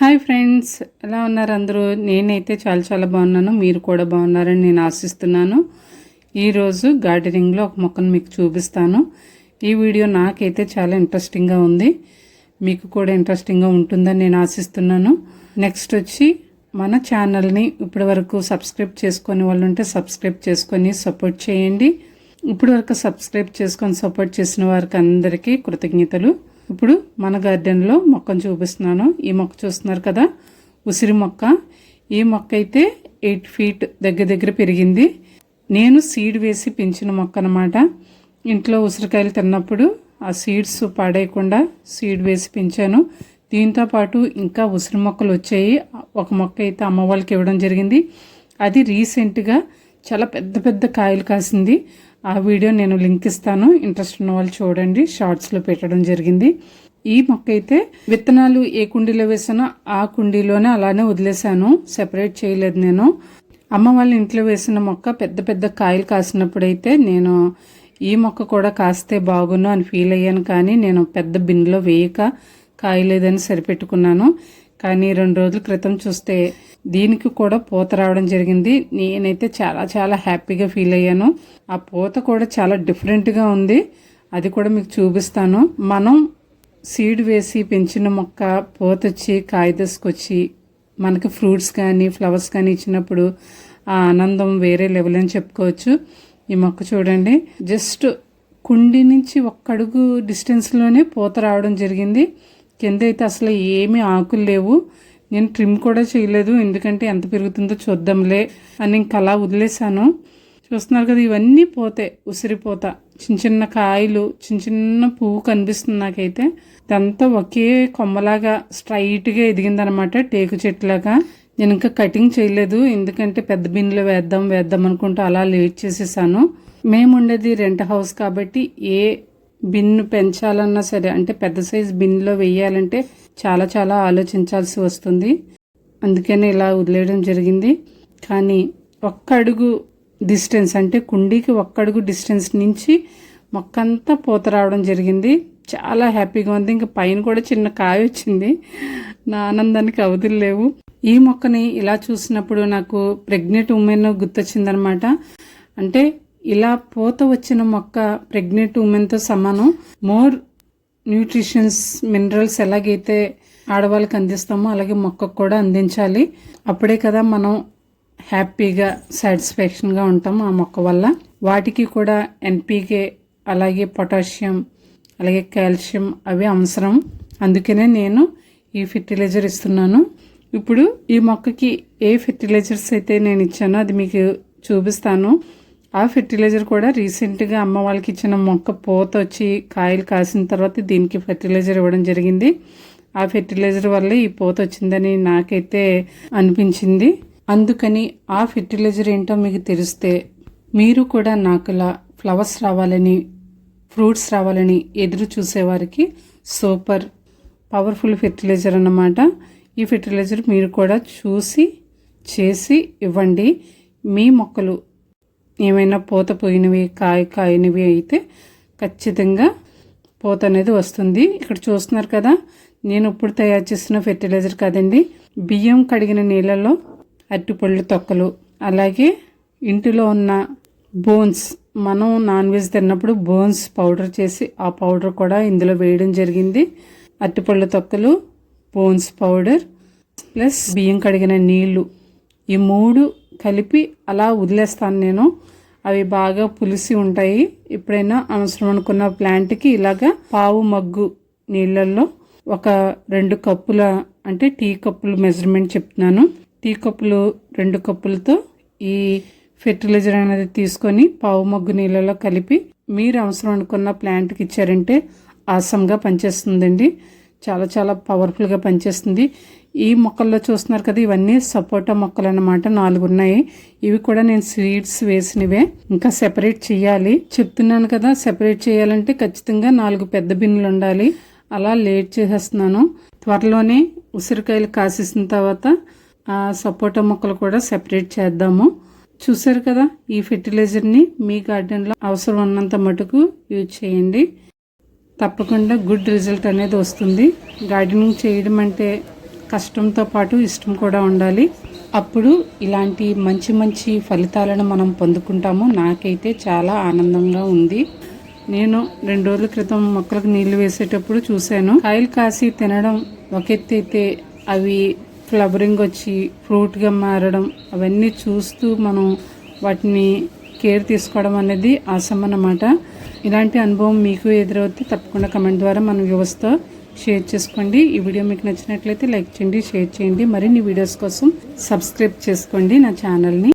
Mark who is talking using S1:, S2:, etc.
S1: Hi friends ఎలా ఉన్నారు అందరూ? నేనైతే చాలా చాలా బాగున్నాను మీరు కూడా బాగున్నారని నేను ఆశిస్తున్నాను. ఈరోజు గార్డెనింగ్లో ఒక మొక్కను మీకు చూపిస్తాను. ఈ వీడియో నాకైతే చాలా ఇంట్రెస్టింగ్గా ఉంది. మీకు కూడా ఇంట్రెస్టింగ్గా ఉంటుందని నేను ఆశిస్తున్నాను. నెక్స్ట్ వచ్చి మన ఛానల్ని ఇప్పటి వరకు సబ్స్క్రైబ్ చేసుకొని వాళ్ళు ఉంటే సబ్స్క్రైబ్ చేసుకొని సపోర్ట్ చేయండి. ఇప్పటి వరకు సబ్స్క్రైబ్ చేసుకొని సపోర్ట్ చేసిన వారికి అందరికీ కృతజ్ఞతలు. ఇప్పుడు మన గార్డెన్లో మొక్కను చూపిస్తున్నాను. ఈ మొక్క చూస్తున్నారు కదా? ఉసిరి మొక్క. ఈ మొక్క అయితే ఎయిట్ ఫీట్ దగ్గర దగ్గర పెరిగింది. నేను సీడ్ వేసి పెంచిన మొక్క అనమాట ఇంట్లో ఉసిరికాయలు తిన్నప్పుడు ఆ సీడ్స్ పాడేయకుండా సీడ్ వేసి పెంచాను. దీంతో పాటు ఇంకా ఉసిరి మొక్కలు వచ్చాయి. ఒక మొక్క అయితే అమ్మ వాళ్ళకి ఇవ్వడం జరిగింది. అది రీసెంట్గా చాలా పెద్ద పెద్ద కాయలు కాసింది. ఆ వీడియో నేను లింక్ ఇస్తాను. ఇంట్రెస్ట్ ఉన్న వాళ్ళు చూడండి. షార్ట్స్లో పెట్టడం జరిగింది. ఈ మొక్క అయితే విత్తనాలు ఏ కుండీలో వేసానో ఆ కుండీలోనే అలానే వదిలేశాను. సెపరేట్ చేయలేదు నేను. అమ్మ వాళ్ళ ఇంట్లో వేసిన మొక్క పెద్ద పెద్ద కాయలు కాసినప్పుడైతే నేను ఈ మొక్క కూడా కాస్తే బాగును అని ఫీల్ అయ్యాను. కానీ నేను పెద్ద బిన్లో వేయక కాయలేదని సరిపెట్టుకున్నాను. కానీ రెండు రోజుల క్రితం చూస్తే దీనికి కూడా పూత రావడం జరిగింది. నేనైతే చాలా చాలా హ్యాపీగా ఫీల్ అయ్యాను. ఆ పూత కూడా చాలా డిఫరెంట్గా ఉంది. అది కూడా మీకు చూపిస్తాను. మనం సీడ్ వేసి పెంచిన మొక్క పూత వచ్చి కాయ దశకొచ్చి మనకి ఫ్రూట్స్ కానీ ఫ్లవర్స్ కానీ ఇచ్చినప్పుడు ఆ ఆనందం వేరే లెవెల్ అని చెప్పుకోవచ్చు. ఈ మొక్క చూడండి. జస్ట్ కుండి నుంచి ఒక్కడుగు డిస్టెన్స్లోనే పూత రావడం జరిగింది. కింద అయితే అసలు ఏమీ ఆకులు లేవు. నేను ట్రిమ్ కూడా చేయలేదు. ఎందుకంటే ఎంత పెరుగుతుందో చూద్దాంలే అని ఇంక అలా వదిలేశాను. చూస్తున్నారు కదా ఇవన్నీ పోతాయి. ఉసిరిపోత చిన్న చిన్న కాయలు చిన్న చిన్న పువ్వు కనిపిస్తుంది నాకైతే. ఇదంతా ఒకే కొమ్మలాగా స్ట్రైట్గా ఎదిగిందనమాట టేకు చెట్లాగా నేను ఇంకా కటింగ్ చేయలేదు. ఎందుకంటే పెద్ద బిన్లో వేద్దాం వేద్దాం అనుకుంటూ అలా లేట్ చేసేసాను. మేము ఉండేది రెంట్ హౌస్ కాబట్టి ఏ బిన్ను పెంచాలన్నా సరే అంటే పెద్ద సైజ్ బిన్లో వేయాలంటే చాలా చాలా ఆలోచించాల్సి వస్తుంది. అందుకనే ఇలా వదిలేయడం జరిగింది. కానీ ఒక్క అడుగు డిస్టెన్స్ అంటే కుండీకి ఒక్క అడుగు డిస్టెన్స్ నుంచి మొక్కంతా పూత రావడం జరిగింది. చాలా హ్యాపీగా ఉంది. ఇంకా పైన కూడా చిన్న కాయ వచ్చింది. నా ఆనందానికి అవధులు లేవు. ఈ మొక్కని ఇలా చూసినప్పుడు నాకు ప్రెగ్నెంట్ ఉమెన్ గుర్తొచ్చిందనమాట. అంటే ఇలా పూత వచ్చిన మొక్క ప్రెగ్నెంట్ ఉమెన్తో సమానం. మోర్ న్యూట్రిషన్స్ మినరల్స్ ఎలాగైతే ఆడవాళ్ళకి అందిస్తామో అలాగే మొక్కకు కూడా అందించాలి. అప్పుడే కదా మనం హ్యాపీగా సాటిస్ఫాక్షన్గా ఉంటాం ఆ మొక్క వల్ల. వాటికి కూడా ఎన్పీకే అలాగే పొటాషియం అలాగే కాల్షియం అవి అవసరం. అందుకనే నేను ఈ ఫెర్టిలైజర్ ఇస్తున్నాను. ఇప్పుడు ఈ మొక్కకి ఏ ఫెర్టిలైజర్స్ అయితే నేను ఇచ్చానో అది మీకు చూపిస్తాను. ఆ ఫెర్టిలైజర్ కూడా రీసెంట్గా అమ్మ వాళ్ళకి ఇచ్చిన మొక్క పూత వచ్చి కాయలు కాసిన తర్వాత దీనికి ఫెర్టిలైజర్ ఇవ్వడం జరిగింది. ఆ ఫెర్టిలైజర్ వల్ల ఈ పూత వచ్చిందని నాకైతే అనిపించింది. అందుకని ఆ ఫెర్టిలైజర్ ఏంటో మీకు తెలిస్తే మీరు కూడా నాకులా ఫ్లవర్స్ రావాలని ఫ్రూట్స్ రావాలని ఎదురు చూసేవారికి సూపర్ పవర్ఫుల్ ఫెర్టిలైజర్ అన్నమాట. ఈ ఫెర్టిలైజర్ మీరు కూడా చూసి చేసి ఇవ్వండి. మీ మొక్కలు ఏమైనా పూత పోయినవి కాయ కాయనివి అయితే ఖచ్చితంగా పూత అనేది వస్తుంది. ఇక్కడ చూస్తున్నారు కదా నేను ఇప్పుడు తయారు చేసిన ఫెర్టిలైజర్ కాదండి. బియ్యం కడిగిన నీళ్ళలో అరటిపళ్ళు తొక్కలు అలాగే ఇంటిలో ఉన్న బోన్స్ మనం నాన్ వెజ్ తిన్నప్పుడు బోన్స్ పౌడర్ చేసి ఆ పౌడర్ కూడా ఇందులో వేయడం జరిగింది. అరటిపళ్ళు తొక్కలు బోన్స్ పౌడర్ ప్లస్ బియ్యం కడిగిన నీళ్ళు ఈ మూడు కలిపి అలా వదిలేస్తాను నేను. అవి బాగా పులిసి ఉంటాయి. ఎప్పుడైనా అవసరం అనుకున్న ప్లాంట్కి ఇలాగా పావు మగ్గు నీళ్ళల్లో ఒక రెండు కప్పుల అంటే టీ కప్పులు మెజర్మెంట్ చెప్తున్నాను. టీ కప్పులు రెండు కప్పులతో ఈ ఫెర్టిలైజర్ అనేది తీసుకొని పావు మగ్గు నీళ్ళలో కలిపి మీరు అవసరం అనుకున్న ప్లాంట్కి ఇచ్చారంటే ఆసంగా పనిచేస్తుందండి. చాలా చాలా పవర్ఫుల్గా పనిచేస్తుంది. ఈ మొక్కల్లో చూస్తున్నారు కదా ఇవన్నీ సపోటా మొక్కలు అన్నమాట. నాలుగు ఉన్నాయి. ఇవి కూడా నేను సీడ్స్ వేసినవే. ఇంకా సెపరేట్ చేయాలి. చెప్తున్నాను కదా సెపరేట్ చేయాలంటే ఖచ్చితంగా నాలుగు పెద్ద బిన్నులు ఉండాలి. అలా లేట్ చేసేస్తున్నాను. త్వరలోనే ఉసిరికాయలు కాసేసిన తర్వాత ఆ సపోటా మొక్కలు కూడా సెపరేట్ చేద్దాము. చూసారు కదా ఈ ఫెర్టిలైజర్ని మీ గార్డెన్లో అవసరం ఉన్నంత మటుకు యూజ్ చేయండి. తప్పకుండా గుడ్ రిజల్ట్ అనేది వస్తుంది. గార్డెనింగ్ చేయడం అంటే కష్టంతో పాటు ఇష్టం కూడా ఉండాలి. అప్పుడు ఇలాంటి మంచి మంచి ఫలితాలను మనం పొందుకుంటాము. నాకైతే చాలా ఆనందంగా ఉంది. నేను రెండు రోజుల క్రితం మొక్కలకు నీళ్ళు వేసేటప్పుడు చూశాను. కాయలు కాసి తినడం ఒక ఎత్తు అయితే అవి ఫ్లవరింగ్ వచ్చి ఫ్రూట్గా మారడం అవన్నీ చూస్తూ మనం వాటిని కేర్ తీసుకోవడం అనేది ఆసం అన్నమాట. ఇలాంటి అనుభవం మీకు ఎదురవుతే తప్పకుండా కమెంట్ ద్వారా మన వ్యూవర్స్తో షేర్ చేసుకోండి. ఈ వీడియో మీకు నచ్చినట్లయితే లైక్ చేయండి షేర్ చేయండి. మరిన్ని వీడియోస్ కోసం సబ్స్క్రైబ్ చేసుకోండి నా ఛానల్ని